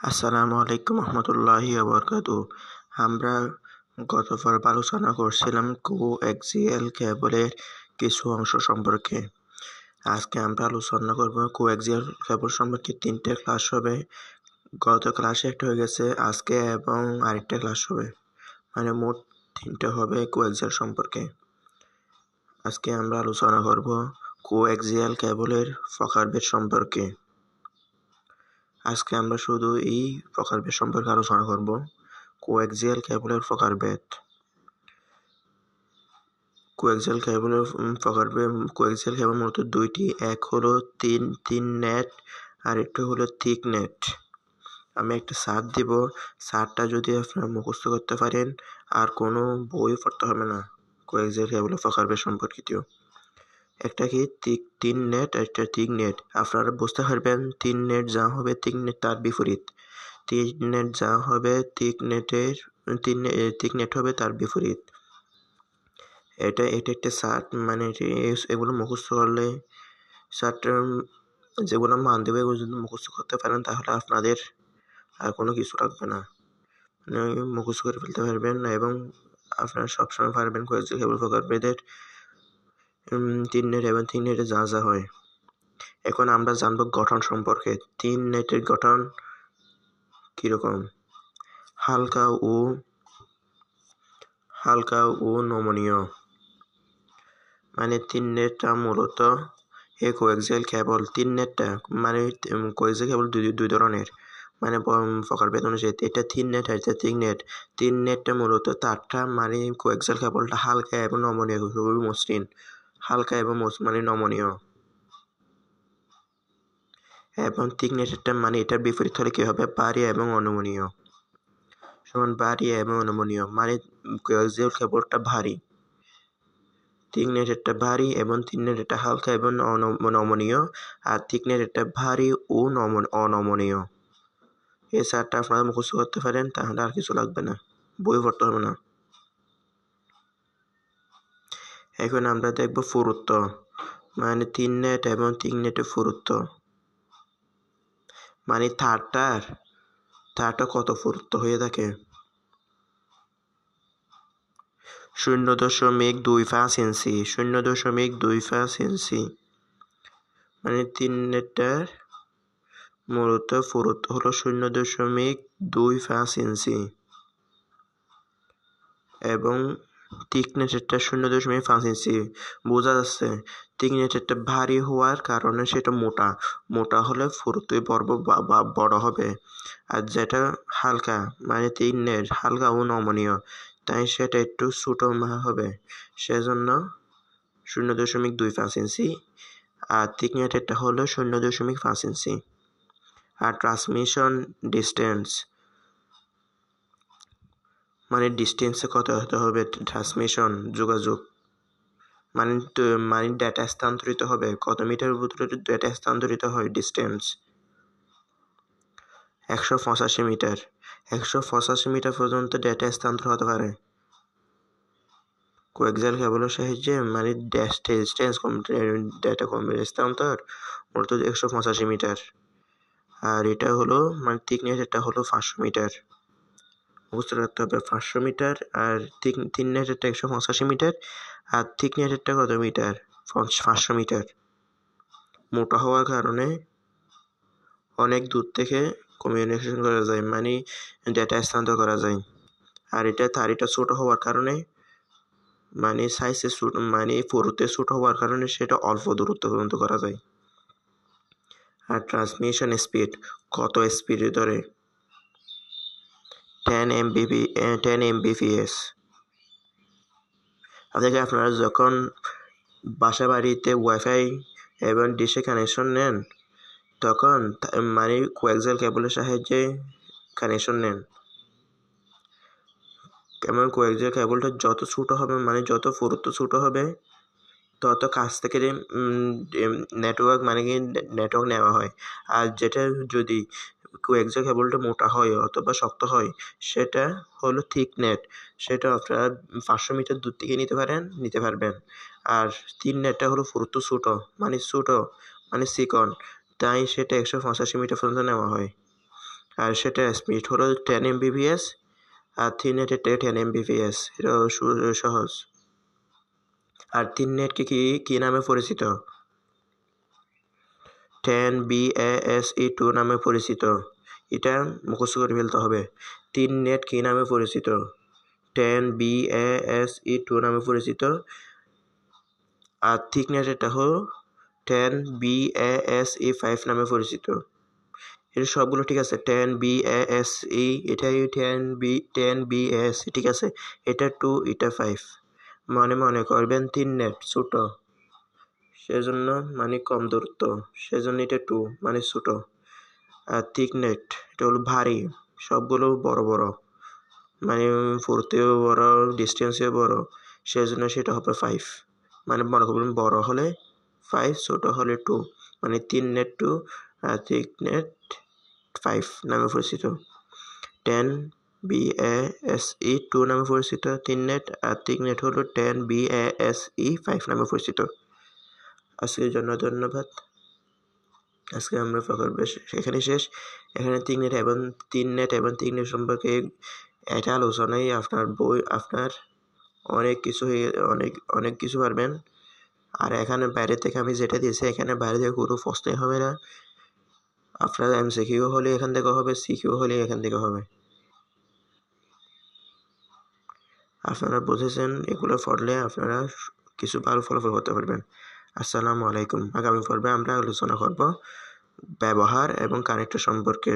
আসসালামু আলাইকুম রহমতুল্লাহি আবরকাতু। আমরা গতবার আলোচনা করছিলাম কো এক্সিএল কেবলের কিছু অংশ সম্পর্কে। আজকে আমরা আলোচনা করব কো এক্সিএল কেবল সম্পর্কে তিনটে ক্লাস হবে। গত ক্লাসে একটা হয়ে গেছে, আজকে এবং আরেকটা ক্লাস হবে। মানে মোট তিনটে হবে কো এক্সিএল সম্পর্কে। আজকে আমরা আলোচনা করব কো এক্সিএল কেবলের ফকারবেদ সম্পর্কে। আজকে আমরা শুধু এই প্রকারভেদ সম্পর্কে আলোচনা করব। কোএক্সিয়াল কেবলের প্রকারভেদ কোএক্সিয়াল কেবলের প্রকারভেদ কোএক্সিয়াল কেবল মূলত দুইটি, এক হলো তিন তিন নেট আর একটু হলো থিক নেট। আমি একটা সার দিব, সারটা যদি আপনারা মুখস্থ করতে পারেন, আর কোনো বই পড়তে হবে না। কোএক্সিয়াল কেবলের প্রকারভেদ সম্পর্কিত। একটা কি তিন নেট একটা তিন নেট আপনারা বুঝতে পারবেন, তিন নেট যা হবে তিন নেট তার বিপরীত। তিন নেট যা হবে তিক নেটের তিন তিক নেট হবে তার বিপরীত। এটা এটা একটা শার্ট মানে এগুলো মুখস্থ করলে শার্টটার যেগুলো মান দেবে এগুলো যদি মুখস্থ করতে পারেন, তাহলে আপনাদের আর কোনো কিছু লাগবে না। মানে মুখস্থ করে ফেলতে পারবেন এবং আপনারা সবসময় পারবেন কয়েকজন কেবল প্রকার বেদের তিন নেট এবং তিন নেটে যা যা হয়। এখন আমরা জানব গঠন সম্পর্কে। তিন নেটের গঠন কীরকম? হালকা ও হালকা ও নমনীয়। মানে তিন নেটটা মূলত এ কোয়েক্সিয়াল কেবল। তিন নেটটা মানে কোয়েক্সিয়াল কেবল দুই দুই ধরনের। মানে প্রকারভেদ অনুযায়ী এটা তিন নেট আর এটা তিন নেট তিন নেটটা মূলত তারটা মানে কোয়েক্সিয়াল কেবলটা হালকা এবং নমনীয়, খুবই মসৃণ। হালকা এবং মানে নমনীয়। এবং থিকনেসেরটা মানে এটার বিপরীত হলে কী হবে? বাড়ি এবং অনমনীয়। সমান বাড়ি এবং অনমনীয় মানে কোয়াক্সিয়াল কেবলটা ভারী। থিকনেসেরটা ভারী এবং থিকনেসেরটা হালকা এবং নমনীয় আর থিকনেসেরটা ভারী ও অনমনীয়। এই চারটা আপনারা মুখস্থ করতে পারেন, তাহলে আর কিছু লাগবে না। বই পড়তে হবে না। এখন আমরা দেখব ফুরুত্ব মানে তিন নেট এবং তিন নেটের ফুরুত্ব মানে তারটার তারটা কত ফুরুত্ব হয়ে থাকে? শূন্য দশমিক দুই পাঁচ ইঞ্চি, শূন্য দশমিক দুই পাঁচ ইঞ্চি। মানে তিন নেটটার মূলত ফুরুত্ব হলো শূন্য দশমিক দুই পাঁচ ইঞ্চি। এবং থিকনেসেরটা শূন্য দশমিক পাঁচ ইঞ্চি বোঝা যাচ্ছে। থিকনেসেরটা ভারী হওয়ার কারণে সেটা মোটা। মোটা হলে ফুরুতে পর্ব বড় হবে। আর যেটা হালকা মানে তিনের হালকা ও নমনীয়, তাই সেটা একটু ছোটো হবে। সেজন্য শূন্য দশমিক দুই পাঁচ ইঞ্চি আর থিকনেসেরটা হলো শূন্য দশমিক পাঁচ ইঞ্চি আর ট্রান্সমিশন ডিস্টেন্স মানে ডিস্টেন্সে কত হতে হবে ট্রান্সমিশন যোগাযোগ? মানে মানে ডেটা স্থানান্তরিত হবে? কত মিটার ভিতরে ডেটা স্থানান্তরিত হয় ডিস্টেন্স একশো পঁচাশি মিটার। একশো পঁচাশি মিটার পর্যন্ত ডেটা স্থানান্তর হতে পারে। কোয়েক্সাল কেবলের সাহায্যে মানে ডিস্টেন্স ডেটা স্থানান্তর মূলত একশো পঁচাশি মিটার। আর এটা হলো মানে থিকনেস এটা হলো পাঁচশো মিটার। বুঝতে রাখতে হবে পাঁচশো মিটার আর তিন নেটেরটা একশো পঁচাশি মিটার আর থিক নেটেরটা কত মিটার? পাঁচশো মিটার। মোটা হওয়ার কারণে অনেক দূর থেকে কমিউনিকেশন করা যায় মানে ডেটা স্থানান্তর করা যায়। আর এটা তারিটা ছোটো হওয়ার কারণে মানে সাইজে ছোট মানে পুরোতে ছোটো হওয়ার কারণে সেটা অল্প দূরত্ব পর্যন্ত করা যায়। আর ট্রান্সমিশন স্পিড কত স্পিডে ধরে? টেন এমবিপি টেন এমবিপিএস আপনাকে আপনারা যখন বাসা বাড়িতে ওয়াইফাই এবং ডিশে কানেকশন নেন, তখন মানে কোয়েক্সেল কেবলের সাহায্যে কানেকশন নেন। কেমন কোয়েক্সেল কেবলটা যত ছোটো হবে মানে যত পুরুত্ব ছোটো হবে, তত কাছ থেকে নেটওয়ার্ক মানে কি নেটওয়ার্ক নেওয়া হয়। আর যেটা যদি কোয়েক্সেল কেবলটা মোটা হয় অথবা শক্ত হয়, সেটা হলো থিক নেট সেটা আপনারা পাঁচশো মিটার দূর থেকে নিতে পারেন, নিতে পারবেন। আর তিন নেটটা হলো পুরুত্ব ছোটো মানে ছোটো মানে চিকন। তাই সেটা একশো পঁচাশি মিটার পর্যন্ত নেওয়া হয়। আর সেটা স্পিড হলো টেন এমবিপিএস আর থ্রি নেটের টেন এমবিপিএস এটা সু- সহজ। আর তিন নেটকে কি, কী নামে পরিচিত? Ten B S E two নামে পরিচিত। এটা মুখস্থ করে ফেলতে হবে। তিন নেট কি নামে পরিচিত? Ten B S E two নামে পরিচিত। আর থিক নেট এটা হল ten B S E five নামে পরিচিত। এটা সবগুলো ঠিক আছে? টেন বি এস ই এটাই ten B ten B S ঠিক আছে? এটা টু এটা ফাইভ মনে মনে করবেন তিন নেট ছোট। সেজন্য মানে কম দূরত্ব, সেজন্য এটা টু মানে ছোট। আর থিক নেট এটা হলো ভারী, সবগুলো বড় বড়। মানে ফোরতেও বড় ডিস্টেন্সেও বড়, সেজন্য সেটা হবে ফাইভ মানে মনে করবেন বড় হলে ফাইভ ছোট হলে টু মানে তিন নেট টু আর থিক নেট ফাইভ নামে পরিচিত। Ten B A S E two নামে পরিচিত। তিন নেট আর থিক নেট হলো ten B A S E five নামে পরিচিত। আজকের জন্য ধন্যবাদ। আজকে আমরা প্রকল্প এখানে শেষ। এখানে তিন নেট এবং তিন নেট এবং তিন নেট সম্পর্কে এটা আলোচনায় আপনার বই, আপনার অনেক কিছু অনেক অনেক কিছু পারবেন। আর এখানে বাইরে থেকে আমি যেটা দিয়েছি, এখানে বাইরে থেকে কোনো প্রশ্নই হবে না। আপনার এমসিকিউ হলে এখান থেকে হবে সিকিউ হলে এখান থেকে হবে। আপনারা বুঝেছেন, এগুলো পড়লে আপনারা কিছু ভালো ফলাফল করতে পারবেন। আসসালামু আলাইকুম। আগামী পর্বে আমরা আলোচনা করব ব্যবহার এবং কানেক্টর সম্পর্কে।